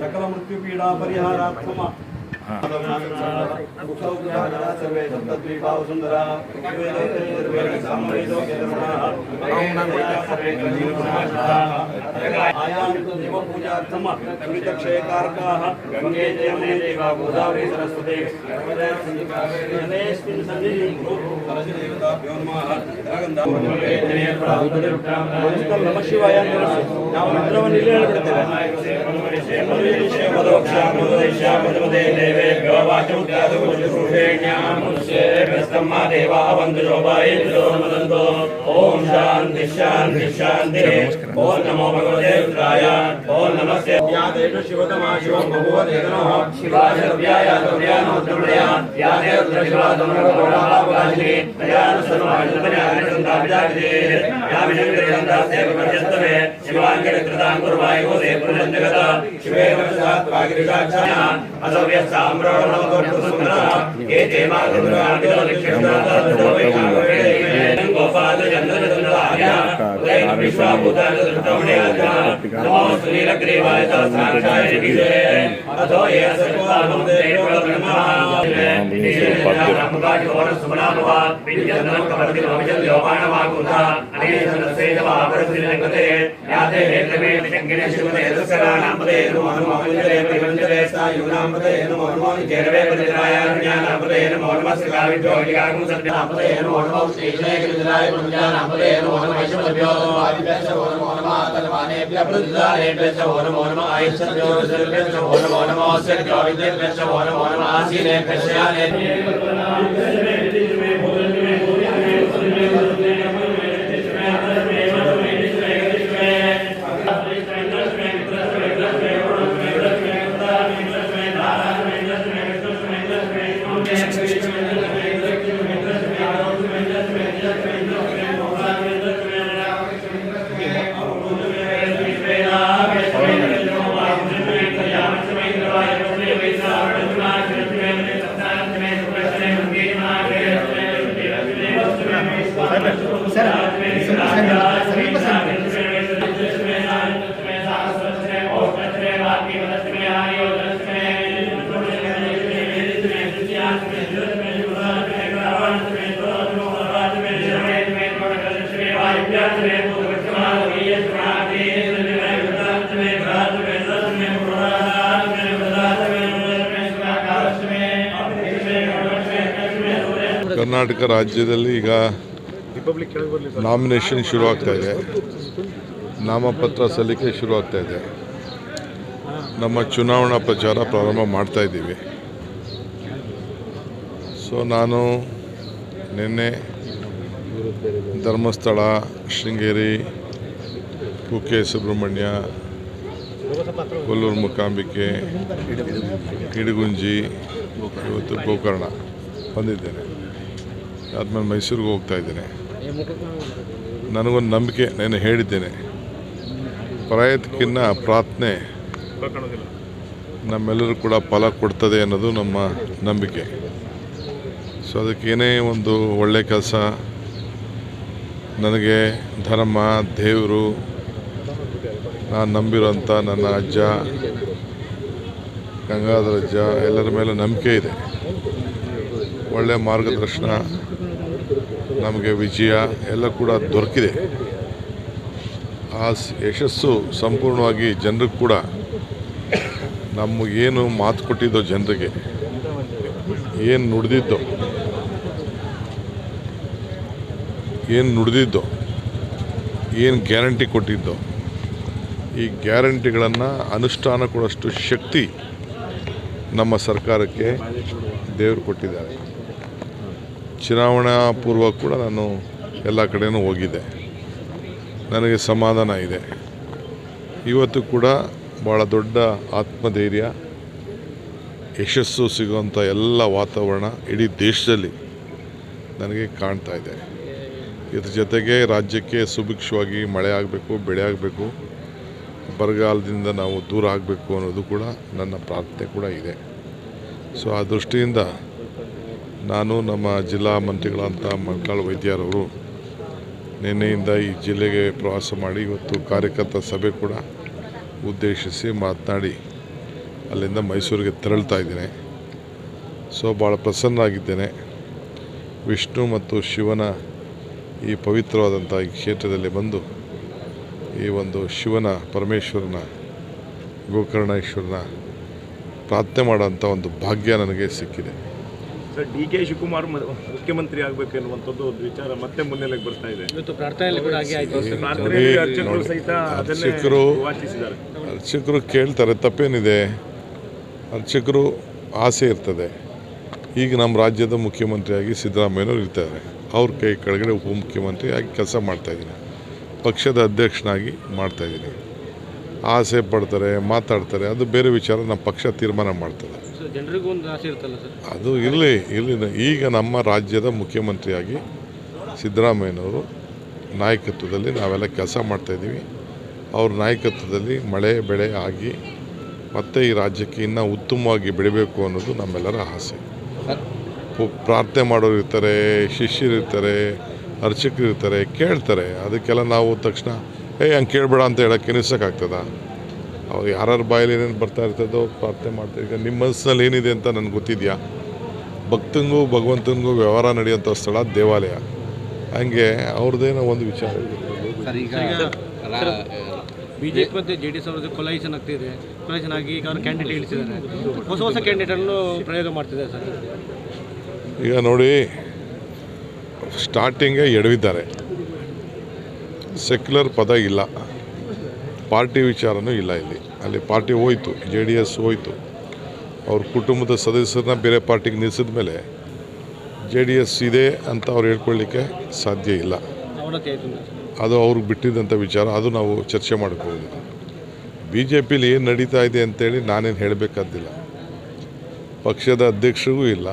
సకల మృత్యుపీడా పరిహారాత్మ ಸಕಲ ಮೃತ್ಯು ಪೀಡಾ ಪರಿಹಾರಾತ್ಮ ಸರ್ವೇ ಸಪ್ತದ್ವೀಪಾವ ಸುಂದರ ಆಯಾಂತು ದೇವ ಪೂಜಾರ್ಥಮ देवेभ्यो वाचुष्याम देवा वन्दो वायुजो मदन्तो ॐ शान्ति शान्ति शान्ति ॐ नमो भगवते रुद्राय ॐ नमस्ते व्यादेषु शिवतमा शिवं भगवदेतनोः शिवाशव्याय द्रव्यानोद्रमणया व्यादे रुद्रशिवादमनोराभावाजिनी प्रयाणसर्वाजनपन्याभिसन्दाभिजाभिजे याभिशङ्करयन्दास्यैव पर्यस्त कृताङ्कुर्वायुवसे पुनर्जगता शिवे वरसात्वागिरिषाक्षाया असव्यस्ताम्रोणवतुसुन्दरः ये ते मा गुरुरान्दिलो निक्षिप्तादो वैकागवेणे ేను హనుమాను జయ హనుమాను జయ హనుమాను జయ హనుమాను జయ അമ്പതേന മോണമസ്കാവിറ്റോടിയാകും സത്യം അമ്പതേന മോണമം ശ്രീകൃഷ്ണേകൃതിരായ പുണ്യാൻ അമ്പതേന മോണം വൈശ്വലഭ്യോ ആദിഭ്യശ്ച മോണം മോണമാതലമാനേഭ്യ പ്രതിദാനേഭ്യശ്ച മോണം മോണം ആയുഷ്യോഭ്യശ്ച മോണം മോണമോസ്യ വിദ്യേഭ്യശ്ച മോണം മോണം ആസീനേഭ്യശ്യാനേഭ്യ ಕರ್ನಾಟಕ ರಾಜ್ಯದಲ್ಲಿ ಈಗ ನಾಮಿನೇಷನ್ ಶುರುವಾಗ್ತಾ ಇದೆ. ನಾಮಪತ್ರ ಸಲ್ಲಿಕೆ ಶುರುವಾಗ್ತಾ ಇದೆ. ನಮ್ಮ ಚುನಾವಣಾ ಪ್ರಚಾರ ಪ್ರಾರಂಭ ಮಾಡ್ತಾ ಇದ್ದೀವಿ. ಸೊ ನಾನು ನಿನ್ನೆ ಧರ್ಮಸ್ಥಳ, ಶೃಂಗೇರಿ ಕುಕ್ಕೆ ಸುಬ್ರಹ್ಮಣ್ಯ, ಕೊಲ್ಲೂರು ಮುಕಾಂಬಿಕೆ ಇಡಗುಂಜಿ ಇವತ್ತು ಗೋಕರ್ಣ ಬಂದಿದ್ದೇನೆ. ಆದಮೇಲೆ ಮೈಸೂರಿಗೆ ಹೋಗ್ತಾ ಇದ್ದೇನೆ. ನನಗೊಂದು ನಂಬಿಕೆ ನಾನು ಹೇಳಿದ್ದೇನೆ. ಪ್ರಯತ್ನಕ್ಕಿನ್ನ ಪ್ರಾರ್ಥನೆ ನಮ್ಮೆಲ್ಲರೂ ಕೂಡ ಫಲ ಕೊಡ್ತದೆ ಅನ್ನೋದು ನಮ್ಮ ನಂಬಿಕೆ. ಸೊ ಅದಕ್ಕೇನೇ ಒಂದು ಒಳ್ಳೆ ಕೆಲಸ, ನನಗೆ ಧರ್ಮ, ದೇವರು, ನಾನು ನಂಬಿರೋಂಥ ನನ್ನ ಅಜ್ಜ, ಗಂಗಾಧರ ಅಜ್ಜ, ಎಲ್ಲರ ಮೇಲೆ ನಂಬಿಕೆ ಇದೆ. ಒಳ್ಳೆಯ ಮಾರ್ಗದರ್ಶನ, ನಮಗೆ ವಿಜಯ ಎಲ್ಲ ಕೂಡ ದೊರಕಿದೆ. ಆ ಯಶಸ್ಸು ಸಂಪೂರ್ಣವಾಗಿ ಜನರಿಗೆ ಕೂಡ ನಮಗೇನು ಮಾತು ಕೊಟ್ಟಿದ್ದೋ ಜನರಿಗೆ, ಏನು ನುಡಿದಿದ್ದೋ ಏನು ನುಡಿದಿದ್ದೋ, ಏನು ಗ್ಯಾರಂಟಿ ಕೊಟ್ಟಿದ್ದೋ, ಈ ಗ್ಯಾರಂಟಿಗಳನ್ನು ಅನುಷ್ಠಾನ ಕೊಡೋಷ್ಟು ಶಕ್ತಿ ನಮ್ಮ ಸರ್ಕಾರಕ್ಕೆ ದೇವರು ಕೊಟ್ಟಿದ್ದಾರೆ. ಚುನಾವಣಾ ಪೂರ್ವ ಕೂಡ ನಾನು ಎಲ್ಲ ಕಡೆಯೂ ಹೋಗಿದ್ದೆ. ನನಗೆ ಸಮಾಧಾನ ಇದೆ. ಇವತ್ತು ಕೂಡ ಭಾಳ ದೊಡ್ಡ ಆತ್ಮಧೈರ್ಯ, ಯಶಸ್ಸು ಸಿಗುವಂಥ ಎಲ್ಲ ವಾತಾವರಣ ಇಡೀ ದೇಶದಲ್ಲಿ ನನಗೆ ಕಾಣ್ತಾ ಇದೆ. ಇದ್ರ ಜೊತೆಗೆ ರಾಜ್ಯಕ್ಕೆ ಸುಭಿಕ್ಷವಾಗಿ ಮಳೆ ಆಗಬೇಕು, ಬೆಳೆ ಆಗಬೇಕು, ಬರಗಾಲದಿಂದ ನಾವು ದೂರ ಆಗಬೇಕು ಅನ್ನೋದು ಕೂಡ ನನ್ನ ಪ್ರಾರ್ಥನೆ ಕೂಡ ಇದೆ. ಸೊ ಆ ದೃಷ್ಟಿಯಿಂದ ನಾನು ನಮ್ಮ ಜಿಲ್ಲಾ ಮಂತ್ರಿಗಳಂತ ಮಣಕಾಳು ವೈದ್ಯರವರು ನಿನ್ನೆಯಿಂದ ಈ ಜಿಲ್ಲೆಗೆ ಪ್ರವಾಸ ಮಾಡಿ ಇವತ್ತು ಕಾರ್ಯಕರ್ತ ಸಭೆ ಕೂಡ ಉದ್ದೇಶಿಸಿ ಮಾತನಾಡಿ ಅಲ್ಲಿಂದ ಮೈಸೂರಿಗೆ ತೆರಳ್ತಾ ಇದ್ದೇನೆ. ಸೊ ಭಾಳ ಪ್ರಸನ್ನಾಗಿದ್ದೇನೆ ವಿಷ್ಣು ಮತ್ತು ಶಿವನ ಈ ಪವಿತ್ರವಾದಂಥ ಈ ಕ್ಷೇತ್ರದಲ್ಲಿ ಬಂದು ಈ ಒಂದು ಶಿವನ, ಪರಮೇಶ್ವರನ, ಗೋಕರ್ಣೇಶ್ವರನ ಪ್ರಾರ್ಥನೆ ಮಾಡೋಂಥ ಒಂದು ಭಾಗ್ಯ ನನಗೆ ಸಿಕ್ಕಿದೆ. ಸರ್ ಡಿ ಕೆ ಶಿವಕುಮಾರ್ ಮುಖ್ಯಮಂತ್ರಿ ಆಗಬೇಕು ಎನ್ನುವಂಥದ್ದು ಒಂದು ವಿಚಾರ ಮತ್ತೆ ಮುನ್ನೆಲೆಗೆ ಬರ್ತಾ ಇದೆ. ಇವತ್ತು ಪ್ರಾರ್ಥನೆಯಲ್ಲಿ ಕೂಡ ಹಾಗೆ ಆಯ್ತು. ಪ್ರಾರ್ಥನೆಯಲ್ಲಿ ಅರ್ಚಕರು ಸಹಿತ ಅದನ್ನೇ ಅರ್ಚಕರು ವಾಚಿಸಿದ್ದಾರೆ. ಅರ್ಚಕರು ಕೇಳ್ತಾರೆ ತಪ್ಪೇನಿದೆ? ಅರ್ಚಕರು ಆಸೆ ಇರ್ತದೆ. ಈಗ ನಮ್ಮ ರಾಜ್ಯದ ಮುಖ್ಯಮಂತ್ರಿಯಾಗಿ ಸಿದ್ದರಾಮಯ್ಯನವರು ಇರ್ತಾರೆ. ಅವ್ರ ಕೈ ಕೆಳಗಡೆ ಉಪಮುಖ್ಯಮಂತ್ರಿ ಆಗಿ ಕೆಲಸ ಮಾಡ್ತಾಯಿದ್ದೀನಿ ಪಕ್ಷದ ಅಧ್ಯಕ್ಷನಾಗಿ ಮಾಡ್ತಾಯಿದ್ದೀನಿ ಆಸೆ ಪಡ್ತಾರೆ ಮಾತಾಡ್ತಾರೆ ಅದು ಬೇರೆ ವಿಚಾರ ನಮ್ಮ ಪಕ್ಷ ತೀರ್ಮಾನ ಮಾಡ್ತದೆ. ಸೊ ಜನರಿಗೂ ಒಂದು ಆಸೆ ಇರುತ್ತಲ್ಲ ಸರ್? ಅದು ಇರಲಿ ಇರಲಿ. ಈಗ ನಮ್ಮ ರಾಜ್ಯದ ಮುಖ್ಯಮಂತ್ರಿಯಾಗಿ ಸಿದ್ದರಾಮಯ್ಯನವರು ನಾಯಕತ್ವದಲ್ಲಿ ನಾವೆಲ್ಲ ಕೆಲಸ ಮಾಡ್ತಾಯಿದ್ದೀವಿ ಅವ್ರ ನಾಯಕತ್ವದಲ್ಲಿ ಮಳೆ, ಬೆಳೆ ಆಗಿ ಮತ್ತೆ ಈ ರಾಜ್ಯಕ್ಕೆ ಇನ್ನೂ ಉತ್ತಮವಾಗಿ ಬೆಳಿಬೇಕು ಅನ್ನೋದು ನಮ್ಮೆಲ್ಲರ ಆಸೆ. ಪ್ರಾರ್ಥನೆ ಮಾಡೋರು ಇರ್ತಾರೆ, ಶಿಷ್ಯರು ಇರ್ತಾರೆ, ಅರ್ಚಕರು ಇರ್ತಾರೆ, ಕೇಳ್ತಾರೆ. ಅದಕ್ಕೆಲ್ಲ ನಾವು ತಕ್ಷಣ, ಏಯ್, ಹಂಗೆ ಕೇಳಬೇಡ ಅಂತ ಹೇಳೋಕ್ಕೆ ನಿಲ್ಸೋಕ್ಕಾಗ್ತದ? ಅವ್ರು ಯಾರ್ಯಾರ ಬಾಯಲ್ಲಿ ಏನೇನು ಬರ್ತಾ ಇರ್ತದೋ ಪ್ರಾರ್ಥನೆ ಮಾಡ್ತಾರೆ ಈಗ ನಿಮ್ಮ ಮನಸ್ಸಿನಲ್ಲಿ ಏನಿದೆ ಅಂತ ನನಗೆ ಗೊತ್ತಿದೆಯಾ? ಭಕ್ತಂಗೂ ಭಗವಂತನಿಗೂ ವ್ಯವಹಾರ ನಡೆಯುವಂಥ ಸ್ಥಳ ದೇವಾಲಯ. ಹಂಗೆ ಅವ್ರದ್ದೇನೋ ಒಂದು ವಿಚಾರ ಸರ್ ಈಗ ಬಿಜೆಪಿ ಮತ್ತು ಜೆ ಡಿ ಎಸ್ ಅವ್ರದ್ದು ಕೊಲೈಷನ್ ಆಗ್ತಿದೆ. ಕೊಲೈಷನ್ ಆಗಿ ಈಗ ಅವರು ಕ್ಯಾಂಡಿಡೇಟ್ ಇಳಿಸಿದ್ದಾರೆ. ಹೊಸ ಹೊಸ ಕ್ಯಾಂಡಿಡೇಟ್ ಅನ್ನು ಪ್ರಯೋಗ ಮಾಡ್ತಿದ್ದಾರೆ ಸರ್. ಈಗ ನೋಡಿ ಸ್ಟಾರ್ಟಿಂಗೇ ಎಡವಿದ್ದಾರೆ. ಸೆಕ್ಯುಲರ್ ಪದ ಇಲ್ಲ. ಪಾರ್ಟಿ ವಿಚಾರನೂ ಇಲ್ಲ ಇಲ್ಲಿ. ಅಲ್ಲಿ ಪಾರ್ಟಿ ಹೋಯಿತು ಜೆ ಡಿ ಎಸ್ ಹೋಯಿತು. ಅವ್ರ ಕುಟುಂಬದ ಸದಸ್ಯರನ್ನ ಬೇರೆ ಪಾರ್ಟಿಗೆ ನಿಲ್ಲಿಸಿದ ಮೇಲೆ ಜೆ ಡಿ ಎಸ್ ಇದೆ ಅಂತ ಅವ್ರು ಹೇಳ್ಕೊಳ್ಳಿಕ್ಕೆ ಸಾಧ್ಯ ಇಲ್ಲ. ಅದು ಅವ್ರಿಗೆ ಬಿಟ್ಟಿದ್ದಂಥ ವಿಚಾರ, ಅದು ನಾವು ಚರ್ಚೆ ಮಾಡ್ಕೋಬೋದು ಬಿ ಜೆ ಪಿಲಿ ಏನು ನಡೀತಾ ಇದೆ ಅಂತೇಳಿ ನಾನೇನು ಹೇಳಬೇಕಾದಿಲ್ಲ ಪಕ್ಷದ ಅಧ್ಯಕ್ಷರಿಗೂ ಇಲ್ಲ,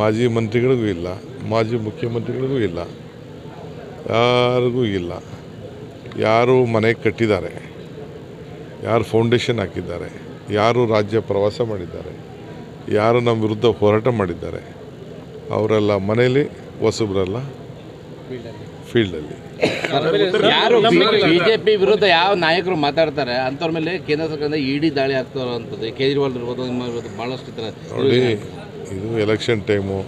ಮಾಜಿ ಮಂತ್ರಿಗಳಿಗೂ ಇಲ್ಲ, ಮಾಜಿ ಮುಖ್ಯಮಂತ್ರಿಗಳಿಗೂ ಇಲ್ಲ, ಯಾರಿಗೂ ಇಲ್ಲ. ಯಾರು ಮನೆ ಕಟ್ಟಿದ್ದಾರೆ ಯಾರು ಫೌಂಡೇಶನ್ ಹಾಕಿದ್ದಾರೆ ಯಾರು ರಾಜ್ಯ ಪ್ರವಾಸ ಮಾಡಿದ್ದಾರೆ ಯಾರು ನಮ್ಮ ವಿರುದ್ಧ ಹೋರಾಟ ಮಾಡಿದ್ದಾರೆ ಅವರೆಲ್ಲ ಮನೆಯಲ್ಲಿ ಹೊಸಬ್ರಲ್ಲ ಫೀಲ್ಡಲ್ಲಿ. ಯಾರು ಬಿಜೆಪಿ ವಿರುದ್ಧ ಯಾವ ನಾಯಕರು ಮಾತಾಡ್ತಾರೆ ಅಂಥವ್ರ ಮೇಲೆ ಕೇಂದ್ರ ಸರ್ಕಾರದಿಂದ ಇಡಿ ದಾಳಿ ಆಗ್ತಾರಂಥದ್ದು ಕೇಜ್ರಿವಾಲ್ ಇರ್ಬೋದು ಭಾಳಷ್ಟು ಇತರ ಥರ ನೋಡಿ ಇದು. Election time.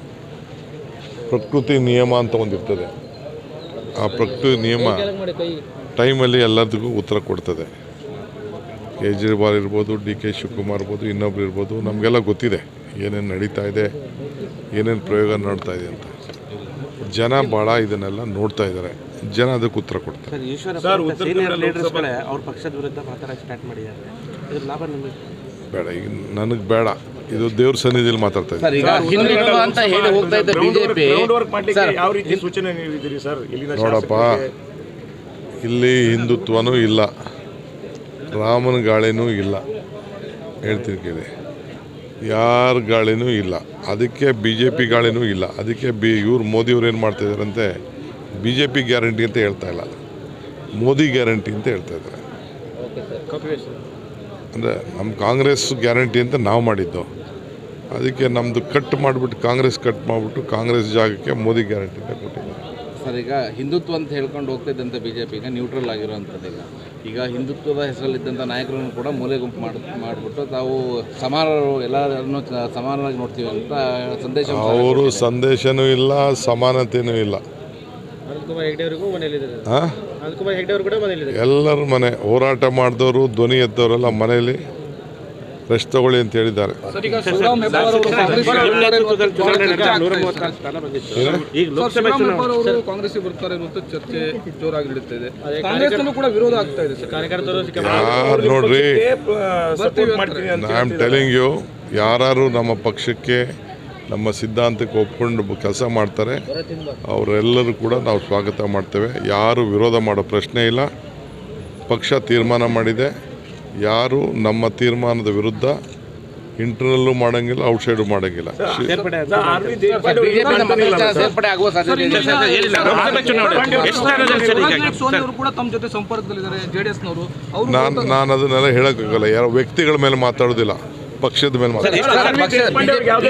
ಪ್ರಕೃತಿ ನಿಯಮ ಅಂತ ಒಂದಿರ್ತದೆ. ಆ ಪ್ರಕೃತಿ ನಿಯಮ ಟೈಮಲ್ಲಿ ಎಲ್ಲದಕ್ಕೂ ಉತ್ತರ ಕೊಡ್ತದೆ. ಕೇಜ್ರಿವಾಲ್ ಇರ್ಬೋದು ಡಿ ಕೆ ಶಿವಕುಮಾರ್ ಇರ್ಬೋದು ಇನ್ನೊಬ್ರು ಇರ್ಬೋದು ನಮಗೆಲ್ಲ ಗೊತ್ತಿದೆ ಏನೇನು ನಡೀತಾ ಇದೆ ಏನೇನು ಪ್ರಯೋಗ ನೋಡ್ತಾ ಇದೆ ಅಂತ. ಜನ ಭಾಳ ಇದನ್ನೆಲ್ಲ ನೋಡ್ತಾ ಇದ್ದಾರೆ. ಜನ ಅದಕ್ಕೆ ಉತ್ತರ ಕೊಡ್ತಾರೆ. Sir Eshwara sir, senior Kannada ಲೀಡರ್ಸ್ಗಳೇ ಪಕ್ಷದ ವಿರುದ್ಧ ಮಾತಾಡಕ್ಕೆ ಸ್ಟಾರ್ಟ್ ಮಾಡಿದ್ದಾರೆ. ಇದ್ರ ಲಾಭ ನಿಮಗೆ? ಬೇಡ ಈಗ ನನಗೆ ಬೇಡ. ಇದು ದೇವ್ರ ಸನ್ನಿಧಿಯಲ್ಲಿ ಮಾತಾಡ್ತಾ ಇದ್ದೀನಿ. ಸರ್ ಈಗ ಹಿಂದುಳಿದ ಅಂತ ಹೇಳಿ ಹೋಗ್ತಾ ಇದ್ದ ಬಿಜೆಪಿ. ಗ್ರೌಂಡ್ ವರ್ಕ್ ಮಾಡ್ಲಿಕ್ಕೆ ಸರ್ ಯಾವ ರೀತಿ ಸೂಚನೆ ನೀಡಿದ್ದೀರಿ ಸರ್ ಇಲ್ಲಿನ ನೋಡಪ್ಪ? ಇಲ್ಲಿ ಹಿಂದುತ್ವನೂ ಇಲ್ಲ. ರಾಮನ ಗಾಳಿನೂ ಇಲ್ಲ. ಹೇಳ್ತೀನಿ ಕೇಳಿ. ಯಾರ ಗಾಳಿನೂ ಇಲ್ಲ. ಅದಕ್ಕೆ ಬಿ ಜೆ ಪಿ ಗಾಳಿನೂ ಇಲ್ಲ. ಅದಕ್ಕೆ ಬಿ, ಇವ್ರು ಮೋದಿಯವ್ರು ಏನು ಮಾಡ್ತಾಯಿದ್ದಾರಂತೆ ಬಿ ಜೆ ಪಿ ಗ್ಯಾರಂಟಿ ಅಂತ ಹೇಳ್ತಾ ಇಲ್ಲ. ಮೋದಿ ಗ್ಯಾರಂಟಿ ಅಂತ ಹೇಳ್ತಾ ಇದ್ದಾರೆ ಅಂದರೆ ನಮ್ಮ ಕಾಂಗ್ರೆಸ್ ಗ್ಯಾರಂಟಿ ಅಂತ ನಾವು ಮಾಡಿದ್ದು. ಅದಕ್ಕೆ ನಮ್ಮದು ಕಟ್ ಮಾಡಿಬಿಟ್ಟು ಕಾಂಗ್ರೆಸ್ ಕಟ್ ಮಾಡಿಬಿಟ್ಟು ಕಾಂಗ್ರೆಸ್ ಜಾಗಕ್ಕೆ ಮೋದಿ ಗ್ಯಾರಂಟಿ ಅಂತ ಕೊಟ್ಟಿದ್ದಾರೆ. ಸರ್ ಈಗ ಹಿಂದುತ್ವ ಅಂತ ಹೇಳ್ಕೊಂಡು ಹೋಗ್ತಿದ್ದಂಥ ಬಿ ಜೆ ಪಿ ಈಗ ನ್ಯೂಟ್ರಲ್ ಆಗಿರುವಂಥದ್ದು ಈಗ. ಈಗ ಹಿಂದುತ್ವದ ಹೆಸರಲ್ಲಿದ್ದಂಥ ನಾಯಕರನ್ನು ಕೂಡ ಮೂಲೆ ಗುಂಪು ಮಾಡಿ ಮಾಡಿಬಿಟ್ಟು ತಾವು ಸಮಾನರು ಎಲ್ಲರನ್ನು ಸಮಾನವಾಗಿ ನೋಡ್ತೀವಿ ಅಂತ ಸಂದೇಶ ಅವರು ಸಂದೇಶನೂ ಇಲ್ಲ ಸಮಾನತೆಯೂ ಇಲ್ಲ. ಎಲ್ಲರೂ ಮನೆ. ಹೋರಾಟ ಮಾಡಿದವರು ಧ್ವನಿ ಎದ್ದವರೆಲ್ಲ ಮನೆಯಲ್ಲಿ. ರೆಸ್ಟ್ ತಗೊಳ್ಳಿ ಅಂತ ಹೇಳಿದ್ದಾರೆ. ನೋಡ್ರಿ. ಸಪೋರ್ಟ್ ಮಾಡ್ತೀನಿ ಅಂತ ಐ ಆಮ್ ಟೆಲಿಂಗ್ ಯು ಯಾರು ನಮ್ಮ ಪಕ್ಷಕ್ಕೆ ನಮ್ಮ ಸಿದ್ಧಾಂತಕ್ಕೆ ಒಪ್ಕೊಂಡು ಕೆಲಸ ಮಾಡ್ತಾರೆ ಅವರೆಲ್ಲರೂ ಕೂಡ ನಾವು ಸ್ವಾಗತ ಮಾಡ್ತೇವೆ. ಯಾರು ವಿರೋಧ ಮಾಡೋ ಪ್ರಶ್ನೆ ಇಲ್ಲ. ಪಕ್ಷ ತೀರ್ಮಾನ ಮಾಡಿದೆ. ಯಾರು ನಮ್ಮ ತೀರ್ಮಾನದ ವಿರುದ್ಧ ಇಂಟರ್ನಲ್ಲೂ ಮಾಡಂಗಿಲ್ಲ ಔಟ್ಸೈಡು ಮಾಡಂಗಿಲ್ಲ ನಾನು ನಾನು ಅದನ್ನೆಲ್ಲ ಹೇಳೋಕ್ಕಾಗಲ್ಲ ಯಾರು ವ್ಯಕ್ತಿಗಳ ಮೇಲೆ ಮಾತಾಡೋದಿಲ್ಲ ಪಕ್ಷದ ಮೇಲೆ ಮಾತಾಡೋದು